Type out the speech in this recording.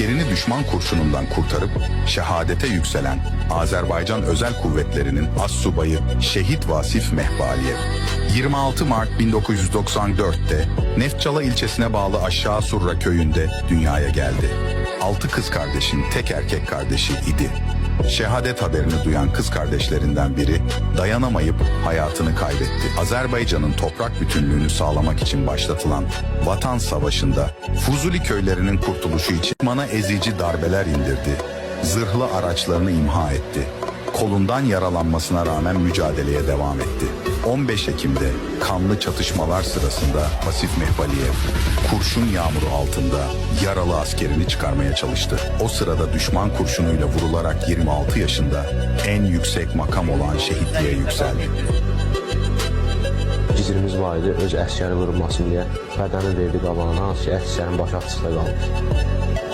askerini düşman kurşunundan kurtarıp şehadete yükselen Azerbaycan Özel Kuvvetleri'nin assubayı Şehit Vasif Mehbaliyev. 26 Mart 1994'te Neftçala ilçesine bağlı Aşağı Surra köyünde dünyaya geldi. Altı kız kardeşin tek erkek kardeşi idi. Şehadet haberini duyan kız kardeşlerinden biri dayanamayıp hayatını kaybetti. Azerbaycan'ın toprak bütünlüğünü sağlamak için başlatılan Vatan Savaşı'nda Fuzuli köylerinin kurtuluşu için mana ezici darbeler indirdi. Zırhlı araçlarını imha etti. Kolundan yaralanmasına rağmen mücadeleye devam etti. 15 Ekim'de kanlı çatışmalar sırasında Vasif Mehbaliyev kurşun yağmuru altında yaralı askerini çıkarmaya çalıştı. O sırada düşman kurşunuyla vurularak 26 yaşında en yüksek makam olan şehitliğe yükseldi. Gizirimiz var idi, öz əsgəri vurulmasın deyə bədəni verdi qabağına, hansı ki, əsgərin başı açıqda qalmışdı.